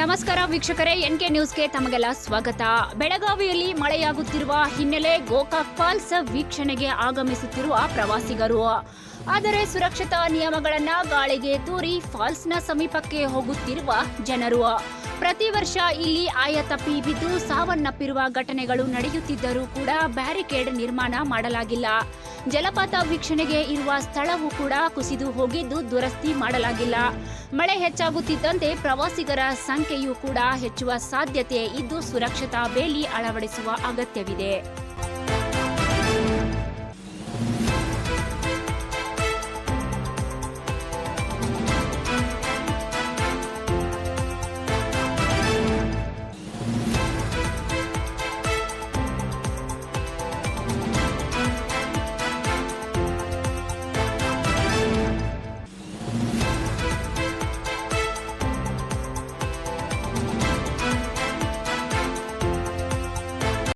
ನಮಸ್ಕಾರ ವೀಕ್ಷಕರೇ, N K ನ್ಯೂಸ್ಗೆ ತಮಗೆಲ್ಲ ಸ್ವಾಗತ. ಬೆಳಗಾವಿಯಲ್ಲಿ ಮಳೆಯಾಗುತ್ತಿರುವ ಹಿನ್ನೆಲೆ ಗೋಕಾಕ್ ಫಾಲ್ಸ್ ವೀಕ್ಷಣೆಗೆ ಆಗಮಿಸುತ್ತಿರುವ ಪ್ರವಾಸಿಗರು. ಆದರೆ ಸುರಕ್ಷತಾ ನಿಯಮಗಳನ್ನು ಗಾಳಿಗೆ ತೂರಿ ಫಾಲ್ಸ್ನ ಸಮೀಪಕ್ಕೆ ಹೋಗುತ್ತಿರುವ ಜನರು. ಪ್ರತಿ ವರ್ಷ ಇಲ್ಲಿ ಆಯ ತಪ್ಪಿ ಬಿದ್ದು ಸಾವನ್ನಪ್ಪಿರುವ ಘಟನೆಗಳು ನಡೆಯುತ್ತಿದ್ದರೂ ಕೂಡ ಬ್ಯಾರಿಕೇಡ್ ನಿರ್ಮಾಣ ಮಾಡಲಾಗಿಲ್ಲ. ಜಲಪಾತ ವೀಕ್ಷಣೆಗೆ ಇರುವ ಸ್ಥಳವೂ ಕೂಡ ಕುಸಿದು ಹೋಗಿದ್ದು ದುರಸ್ತಿ ಮಾಡಲಾಗಿಲ್ಲ. ಮಳೆ ಹೆಚ್ಚಾಗುತ್ತಿದ್ದಂತೆ ಪ್ರವಾಸಿಗರ ಸಂಖ್ಯೆಯೂ ಕೂಡ ಹೆಚ್ಚುವ ಸಾಧ್ಯತೆ ಇದ್ದು ಸುರಕ್ಷತಾ ಬೇಲಿ ಅಳವಡಿಸುವ ಅಗತ್ಯವಿದೆ.